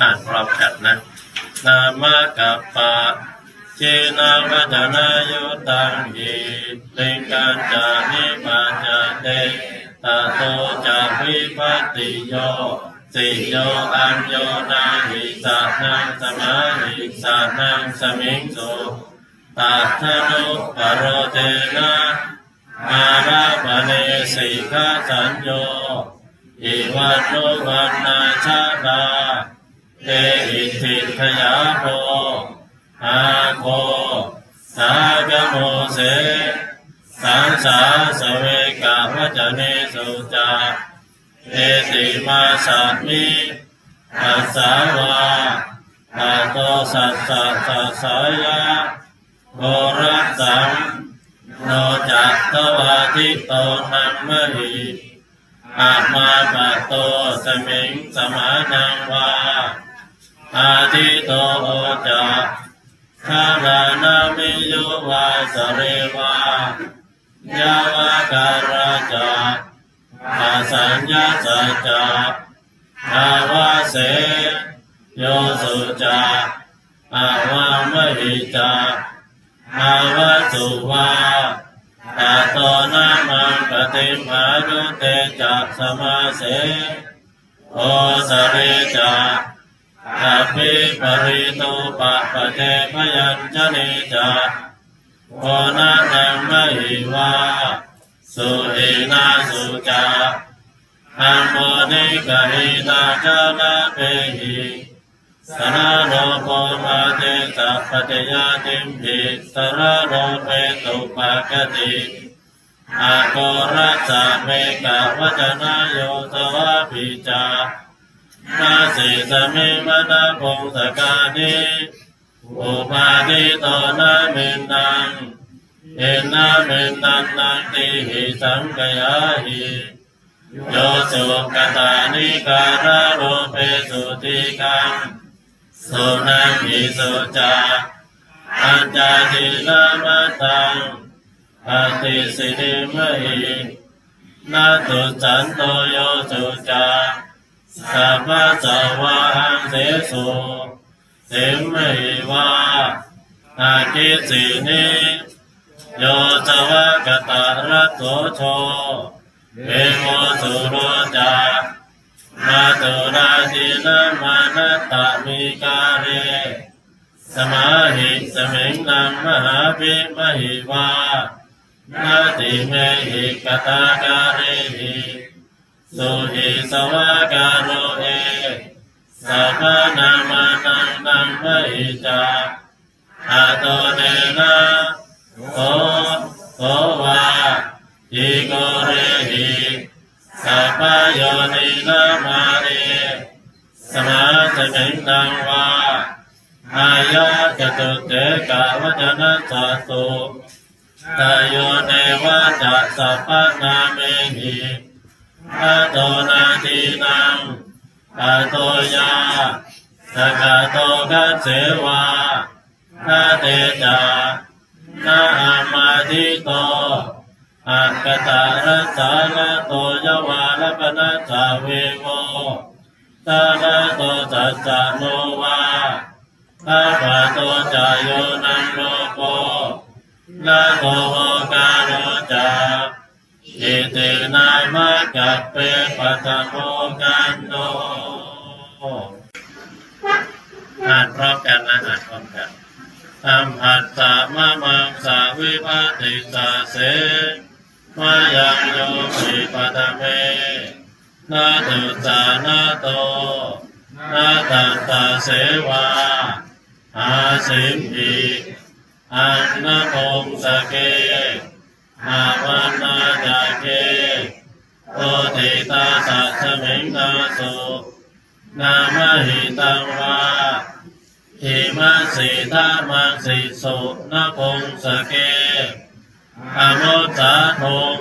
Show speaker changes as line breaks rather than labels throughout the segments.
อ่านพร้อมกันนะนามกัปปะเจนาวัจนายุตังหิลิงกันจานิปัญจเตตาโตจะวิปัตติโยสิโยอัญโยนาหิสันังสมาหิสันังสมิงสุตัทธนุปโรเจนะมาราปเนสิกาสัญโยอิวัตโนวันนาชาดา เตอิทิขยาโภอาโคสากโมเสสังสาสเวกาวจเนสุจาเอติมาสัมมิปัสสาวาตาโตสัสสะสัสสายะโกรัสังโนจัตตวาทิโตนัมมหิอามาปะโตสมิงสมานังวา จาอาวามหิจาอาวสุวาตาโตนามังปฏิมายุเตจักสมาเสโอสเรจาอาภิปริโตปะปะเทพยัญชนิจาโอนานังมหิวาสุหินาสุจาอัมโมนิกหิตาจานาเปหิ สนาโรโกมาเตสัพพเทยาติมหิสระโรเปตุปะกติอาโกรัสเมกะวัจนาโยตวะปิจานาสิสมิมนาพงสกานิอุปาทิโตนาเมนังเอนาเมนันนังติหิสังกยาหิโยสุกตานิการโรเปสุติกัง สุนังหิสุจาอัญจาตินามาตังปฏิสิริมหินาตุจันโตโยสุจาสัพพะสวะหังเสสุเสมหิวาอาคิสินิโยสวะกตารัตโตโชเวโมสุโรจา มาตุราจินมานัตตมิกาเร สมาหิสมิงนังมหาภิมหิวานาติเมหิกตาการิหิสุหิสวากาโรเอสัพพนามานังนังมหิจาอาโตเนนะโอโอวาอิโกเรหิ สัพพโยนินามาเรสมาสมิงนังวาอายะจตุเตกาวจนะสัตุตโยเนวะจัสสัพพนาเมหิอาโตนาทีนังอาโตยาสกาโตกัสเสวานาเตจานาอามาทิโต อักตารัสสาลโตยวาลปนัสสาเวโมตาลโตสัจจโนวาอาปะโตจายโยนังโลโกนาโตโกาโรจาอิตินามะกัปเปปัตโมกันโนอ่านพร้อมกันนะอ่านพร้อมกันอัมหัตตามะมังสาวิภัติสาเส มายังโยมิปัตเมนาตุสานาโตนาตันตาเสวาอาสิมหิอันนพงสเกอาวันนาจาเกโอติตาสัสมิงนาสุนามหิตังวาอิมัสสิทามังสิสุนพงสเก อมุตตาทง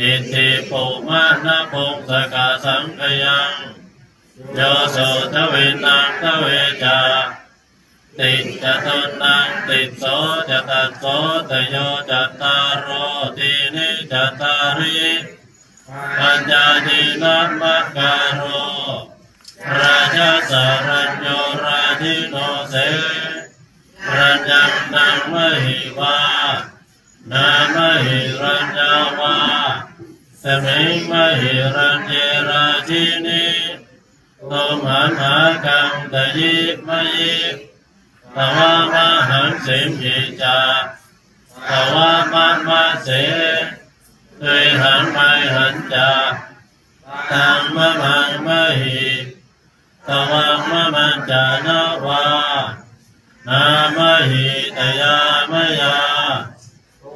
อิติปุมานพงสกาสังกยังโยโสทวินังทเวจาติจะทนนังติโสจะตัสโสตโยจัตารโรตินิจัตาริปัญญาทินัมมะการโรราชาสารัญโยราธิโนเสรัญญังนังมหิวา นามหิรัญญาวาสมิงมหิรัญเยราชินีโตมหาคังตยิมยิตวามหังสิมหิจาตวามะมะเสด้วยหังไมหันจาตังมะมังมหิตวังมะมันจานาวานามหิตยายา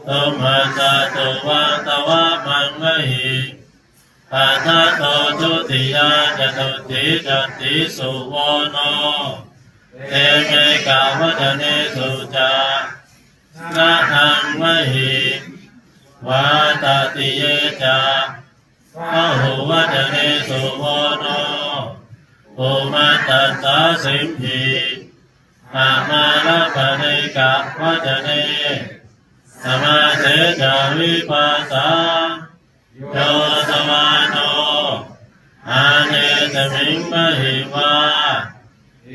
ตุมหัสตุวัตวะมังมหิปัทะโตทุติยาจตุติจัตติสุวโนเตเมกาวัจเนสุจานะหังมหิวาตติเยจาพหุวัจเนสุวโนภูมัตตัสสะสิมหิอามาลปะเนกะวัจเน สมาเสจาวิปัสสาโยสมาโนอาเนตมิงมหิวา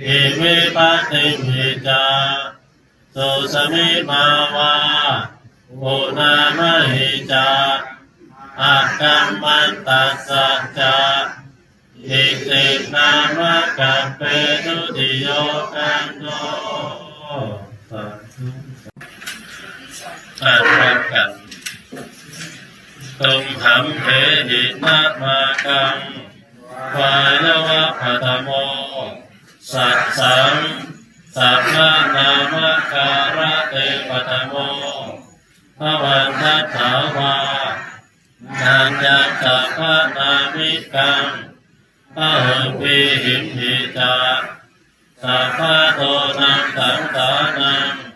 อิวิปัสติมิจาสุสมิมาวาปุนามหิจาอากัมมันตัสสะจาอิตินามะกัปเปตุติโยกันโตสาธุ อ่านพร้อมกันตุมหัมเพหินามากังวายวะพัทโม สัตสังสัพพะนามการะเตปัทโมภวันทัตถาวานันยัตสัพะนามิกังพระหุปิหิมหิจาสัพพะโตนังสังสานัง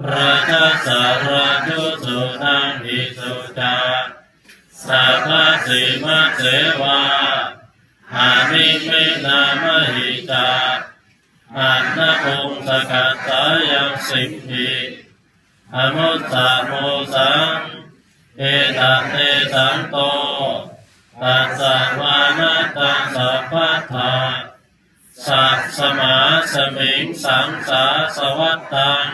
พราชาสาราชุสุนังอิสุจาสัพพสิมะเสวาอานิมินามหิจาอันนพงสกัตตายังสิมหิอมุตตะโมสังเอตเตสังโตตัสสะวานาตังสัพพะทาสัพสมาสมิงสังสาสวัตตัง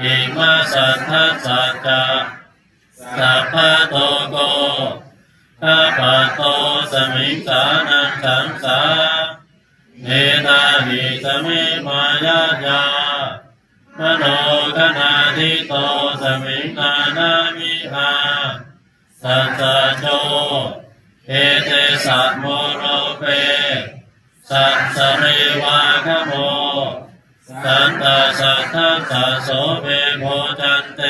อิมาสัทธัสสะจะสัพพะโตโกข้าพะโตสมิงสานังสังสาเนตาหิสมิมายายามโนคณาทิโตสมิงนานามิหาสัจจโจเอเตสัตโมโรเปสัสสะเรวาคโม สันตสัทธัสสโสเภโพจันเต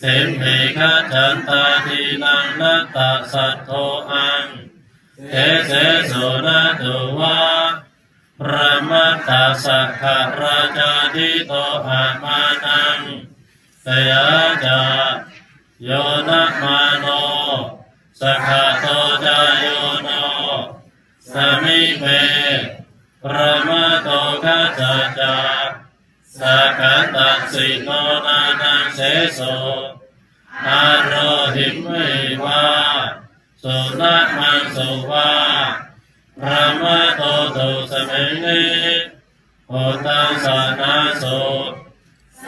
สิมหิคัจฉันตาทีนังนัตตะสัทโทอังเทเสสุนัตุวาพระมัตตาสักขะราชาทิโตอามานังสยาจาโยนะมาโนสัขะโตจายโยโนสมิเม พระมาโตคัจจาจาสักันตัสิโนนานังเสโสอารโรหิมหิวาสุนัตมังสุวาพระมาโตตุสมิงนิโอตังสานาสุ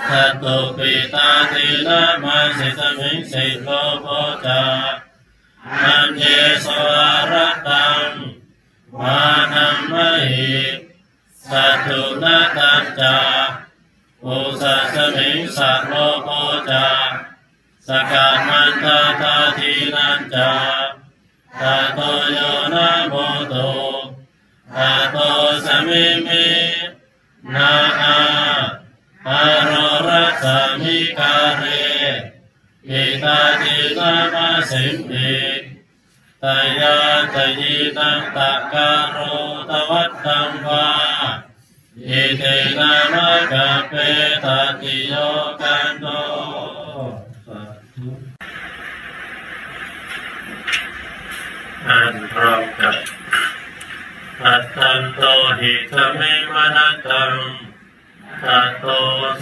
ทัตตุปิตาตินะมาสิสมิงสิโลโภจามันเยสวารตังวา สัตตุนาตัญจาอุสัสมิงสัตโลโภจาสกามันตาตาทีนันจาตาโตโยนะโมโตตาโตสมิมินาอาอารรัสมิกาเรอิตาตินามาสิมหิตายาตยีตังตะการโรตวัตตังวา อิเตนามะกะเปตติโยกันโตสาธุอันพร้อมกับอัตตันโตหิตเมมนัตังตัตโต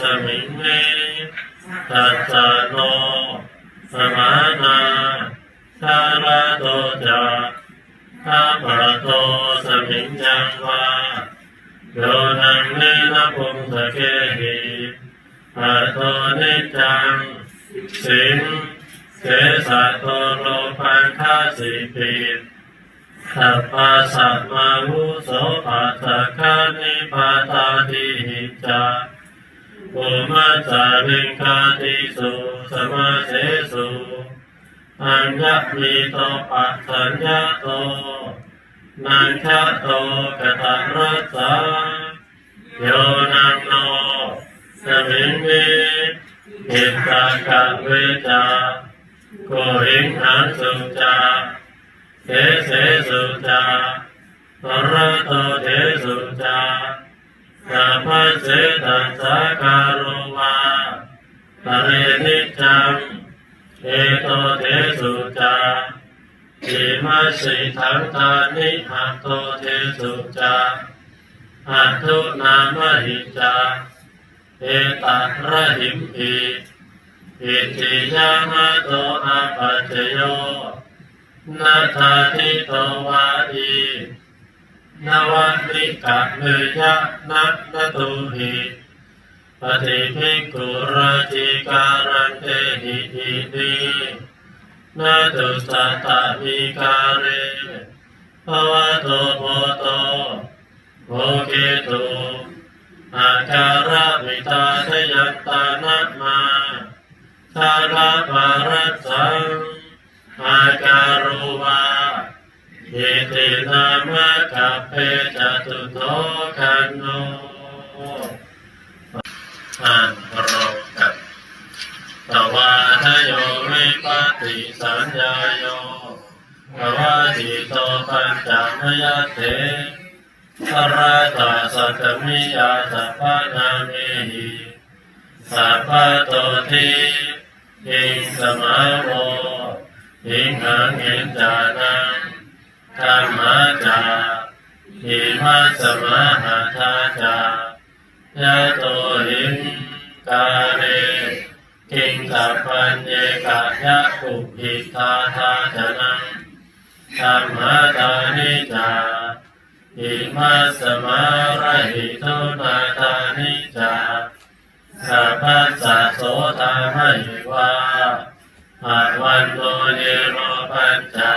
สมิงเมตัสสะโนสมานาสารโตจาข้าพระโตสมิงจังวา โยนังนินะพุงสเกหิปะโตนิจังสิงเกสะโตโลปันคาสิปิสัพพะสัมมาวุโสปัสสะคานิปาตาติหิจาอุมัจจาริงคาติสุสมาเสสุอัญญมีโตปัสสัญญาโต นันชะโตกตะรัสสะโยนังโนสมิงมิหิตากะเวจากุหิงหันสุจาเสเสสุจาตรโตเทสุจาสัพพเสตัสสะการโรวาปะเรนิจจังเอโตเทสุจา อิมัสสิทังทานิหัตโตเทสุจาหัตถุนามหิจาเอตัระหิมปีอิติยามะโตอาปัจโยนาทาทิโตวาอีนวันิกะเมยะนัตนตุหิปฏิภิกขุราจิการันเตหิอิติ นาตุสัตตะวิการเรภวะโตโพโตโภเกตุอาการะมิตาทยัตตานัตมาชาลาภารัสสังอาการุวาอิตินามะกัปเพจตุโตคันโนอ่านพร ปติสัญญาโยภวะจิโตปัญจมยเตสราตาสัตมิยาสัพพนามิหิสัพพโตทิอิงสมาโวอิงหังเห็นจานังธรรมจาหิมัสมาหาทาจายะโตหิงการ งสัพพัญเยกะยะปุหิทาทาจนังธรรมตานิจาหิมัสมาระหิตุนาทานิจาสัพพะสัสโสตามหิวาอาวันโตเยโรปัญจา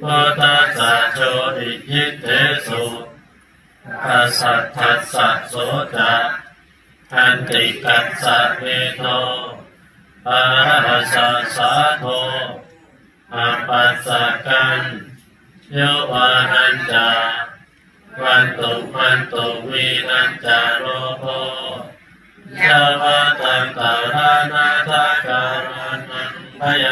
พุทธัสสะโชติยิเตสุปัสสัทธัสสะโสจะทันติกัสสะเวโท อะรหะสะสาโทอาปัสสะกันโยวานันจาวันตุวันตุวีนันจาโรโภยาวาตังตารานาทาการานังพยา